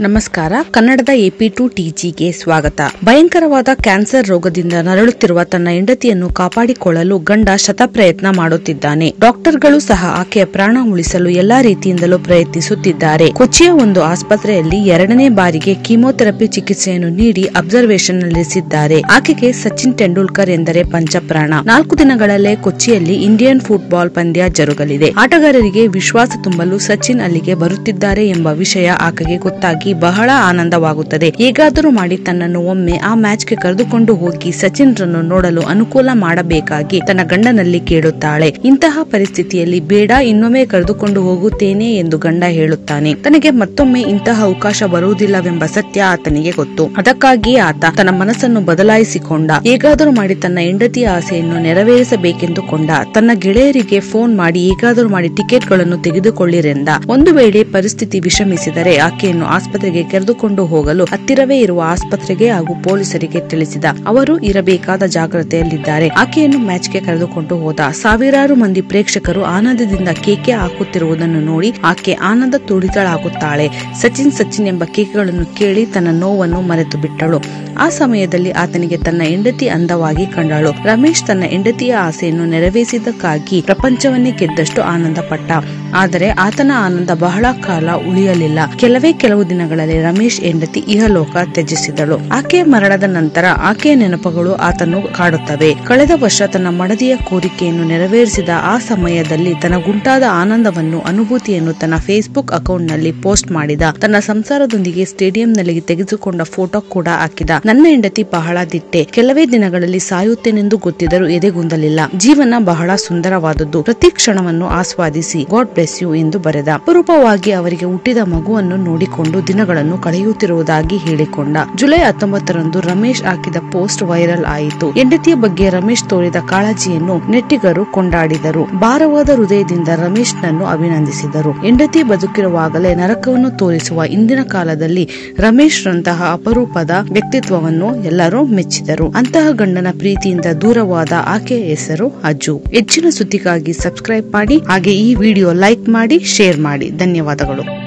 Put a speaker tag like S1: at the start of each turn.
S1: ನಮಸ್ಕಾರ. ಕನ್ನಡದ AP to ಟಿಜಿಗೆ ಸ್ವಾಗತ. ಭಯಂಕರವಾದ ಕ್ಯಾನ್ಸರ್ ರೋಗದಿಂದ ನರಳುತ್ತಿರುವ ತನ್ನ ಹೆಂಡತಿಯನ್ನು ಕಾಪಾಡಿಕೊಳ್ಳಲು ಗಂಡ ಶತಪ್ರಯತ್ನ ಮಾಡುತ್ತಿದ್ದಾನೆ. ಡಾಕ್ಟರ್ಗಳು ಸಹ ಆಕೆಯ ಪ್ರಾಣ ಉಳಿಸಲು ಎಲ್ಲಾ ರೀತಿಯಿಂದಲೂ ಪ್ರಯತ್ನಿಸುತ್ತಿದ್ದಾರೆ. ಕೊಚ್ಚಿಯ ಒಂದು ಆಸ್ಪತ್ರೆಯಲ್ಲಿ ಎರಡನೇ ಬಾರಿಗೆ ಕೀಮೋಥೆರಪಿ ಚಿಕಿತ್ಸೆಯನ್ನು ನೀಡಿ ಅಬ್ಸರ್ವೇಷನ್ ನಡೆಸಿದ್ದಾರೆ. ಆಕೆಗೆ ಸಚಿನ್ ತೆಂಡೂಲ್ಕರ್ ಎಂದರೆ ಪಂಚಪ್ರಾಣ. ನಾಲ್ಕು ದಿನಗಳಲ್ಲೇ ಕೊಚ್ಚಿಯಲ್ಲಿ ಇಂಡಿಯನ್ ಫುಟ್ಬಾಲ್ ಪಂದ್ಯ ಜರುಗಲಿದೆ. ಆಟಗಾರರಿಗೆ ವಿಶ್ವಾಸ ತುಂಬಲು ಸಚಿನ್ ಅಲ್ಲಿಗೆ ಬರುತ್ತಿದ್ದಾರೆ ಎಂಬ ವಿಷಯ ಆಕೆಗೆ ಗೊತ್ತಾಗಿ ಬಹಳ ಆನಂದವಾಗುತ್ತದೆ. ಹೇಗಾದರೂ ಮಾಡಿ ತನ್ನನ್ನು ಒಮ್ಮೆ ಆ ಮ್ಯಾಚ್ಗೆ ಕರೆದುಕೊಂಡು ಹೋಗಿ ಸಚಿನ್ ರನ್ನು ನೋಡಲು ಅನುಕೂಲ ಮಾಡಬೇಕಾಗಿ ತನ್ನ ಗಂಡನಲ್ಲಿ ಕೇಳುತ್ತಾಳೆ. ಇಂತಹ ಪರಿಸ್ಥಿತಿಯಲ್ಲಿ ಬೇಡ, ಇನ್ನೊಮ್ಮೆ ಕರೆದುಕೊಂಡು ಹೋಗುತ್ತೇನೆ ಎಂದು ಗಂಡ ಹೇಳುತ್ತಾನೆ. ತನಗೆ ಮತ್ತೊಮ್ಮೆ ಇಂತಹ ಅವಕಾಶ ಬರುವುದಿಲ್ಲವೆಂಬ ಸತ್ಯ ಆತನಿಗೆ ಗೊತ್ತು. ಅದಕ್ಕಾಗಿಯೇ ಆತ ತನ್ನ ಮನಸ್ಸನ್ನು ಬದಲಾಯಿಸಿಕೊಂಡ. ಹೇಗಾದರೂ ಮಾಡಿ ತನ್ನ ಹೆಂಡತಿಯ ಆಸೆಯನ್ನು ನೆರವೇರಿಸಬೇಕೆಂದುಕೊಂಡ. ತನ್ನ ಗೆಳೆಯರಿಗೆ ಫೋನ್ ಮಾಡಿ ಹೇಗಾದರೂ ಮಾಡಿ ಟಿಕೆಟ್ಗಳನ್ನು ತೆಗೆದುಕೊಳ್ಳಿರೆಂದ. ಒಂದು ವೇಳೆ ಪರಿಸ್ಥಿತಿ ವಿಷಮಿಸಿದರೆ ಆಕೆಯನ್ನು ಆಸ್ಪತ್ರೆಗೆ ಕರೆದುಕೊಂಡು ಹೋಗಲು ಹತ್ತಿರವೇ ಇರುವ ಆಸ್ಪತ್ರೆಗೆ ಹಾಗೂ ಪೊಲೀಸರಿಗೆ ತಿಳಿಸಿದ ಅವರು, ಇರಬೇಕಾದ ಜಾಗ್ರತೆಯಲ್ಲಿದ್ದಾರೆ. ಆಕೆಯನ್ನು ಮ್ಯಾಚ್ಗೆ ಕರೆದುಕೊಂಡು ಹೋದ ಸಾವಿರಾರು ಮಂದಿ ಪ್ರೇಕ್ಷಕರು ಆನಂದದಿಂದ ಕೇಕೆ ಹಾಕುತ್ತಿರುವುದನ್ನು ನೋಡಿ ಆಕೆ ಆನಂದ ತುಳಿತಳಾಗುತ್ತಾಳೆ ಸಚಿನ್ ಸಚಿನ್ ಎಂಬ ಕೇಕೆಗಳನ್ನು ಕೇಳಿ ತನ್ನ ನೋವನ್ನು ಮರೆತು ಬಿಟ್ಟಳು ಆ ಸಮಯದಲ್ಲಿ ಆತನಿಗೆ ತನ್ನ ಹೆಂಡತಿ ಅಂದವಾಗಿ ಕಂಡಳು. ರಮೇಶ್ ತನ್ನ ಹೆಂಡತಿಯ ಆಸೆಯನ್ನು ನೆರವೇರಿಸಿದ್ದಕ್ಕಾಗಿ ಪ್ರಪಂಚವನ್ನೇ ಗೆದ್ದಷ್ಟು ಆನಂದ ಪಟ್ಟ ಆದರೆ ಆತನ ಆನಂದ ಬಹಳ ಕಾಲ ಉಳಿಯಲಿಲ್ಲ. ಕೆಲವೇ ಕೆಲವು ದಿನಗಳಲ್ಲಿ ರಮೇಶ್ ಹೆಂಡತಿ ಇಹಲೋಕ ತ್ಯಜಿಸಿದಳು. ಆಕೆಯ ಮರಣದ ನಂತರ ಆಕೆಯ ನೆನಪುಗಳು ಆತನು ಕಾಡುತ್ತವೆ. ಕಳೆದ ವರ್ಷ ತನ್ನ ಮಡದಿಯ ಕೋರಿಕೆಯನ್ನು ನೆರವೇರಿಸಿದ ಆ ಸಮಯದಲ್ಲಿ ತನ್ನ ಗುಂಟಾದ ಆನಂದವನ್ನು, ಅನುಭೂತಿಯನ್ನು ತನ್ನ ಫೇಸ್ಬುಕ್ ಅಕೌಂಟ್ನಲ್ಲಿ ಪೋಸ್ಟ್ ಮಾಡಿದ. ತನ್ನ ಸಂಸಾರದೊಂದಿಗೆ ಸ್ಟೇಡಿಯಂನಲ್ಲಿ ತೆಗೆದುಕೊಂಡ ಫೋಟೋ ಕೂಡ ಹಾಕಿದ. ನನ್ನ ಹೆಂಡತಿ ಬಹಳ ದಿಟ್ಟೆ. ಕೆಲವೇ ದಿನಗಳಲ್ಲಿ ಸಾಯುತ್ತೇನೆಂದು ಗೊತ್ತಿದ್ದರೂ ಎದೆಗುಂದಲಿಲ್ಲ. ಜೀವನ ಬಹಳ ಸುಂದರವಾದದ್ದು. ಪ್ರತಿ ಕ್ಷಣವನ್ನು ಆಸ್ವಾದಿಸಿ, ಗಾಡ್ ಬ್ಲೆಸ್ ಯು ಎಂದು ಬರೆದ. ಅಪರೂಪವಾಗಿ ಅವರಿಗೆ ಹುಟ್ಟಿದ ಮಗುವನ್ನು ನೋಡಿಕೊಂಡು ದಿನಗಳನ್ನು ಕಳೆಯುತ್ತಿರುವುದಾಗಿ ಹೇಳಿಕೊಂಡ. ಜುಲೈ ಹತ್ತೊಂಬತ್ತರಂದು ರಮೇಶ್ ಹಾಕಿದ ಪೋಸ್ಟ್ ವೈರಲ್ ಆಯಿತು. ಹೆಂಡತಿಯ ಬಗ್ಗೆ ರಮೇಶ್ ತೋರಿದ ಕಾಳಜಿಯನ್ನು ನೆಟ್ಟಿಗರು ಕೊಂಡಾಡಿದರು. ಭಾರವಾದ ಹೃದಯದಿಂದ ರಮೇಶ್ ನನ್ನು ಅಭಿನಂದಿಸಿದರು. ಹೆಂಡತಿ ಬದುಕಿರುವಾಗಲೇ ನರಕವನ್ನು ತೋರಿಸುವ ಇಂದಿನ ಕಾಲದಲ್ಲಿ ರಮೇಶ್ ರಂತಹ ಅಪರೂಪದ ವ್ಯಕ್ತಿತ್ವವನ್ನು ಎಲ್ಲರೂ ಮೆಚ್ಚಿದರು. ಅಂತಹ ಗಂಡನ ಪ್ರೀತಿಯಿಂದ ದೂರವಾದ ಆಕೆಯ ಹೆಸರು ಅಜ್ಜು. ಹೆಚ್ಚಿನ ಸುದ್ದಿಗಾಗಿ ಸಬ್ಸ್ಕ್ರೈಬ್ ಮಾಡಿ, ಹಾಗೆ ಈ ವಿಡಿಯೋ ಲೈಕ್ ಮಾಡಿ, ಶೇರ್ ಮಾಡಿ. ಧನ್ಯವಾದಗಳು.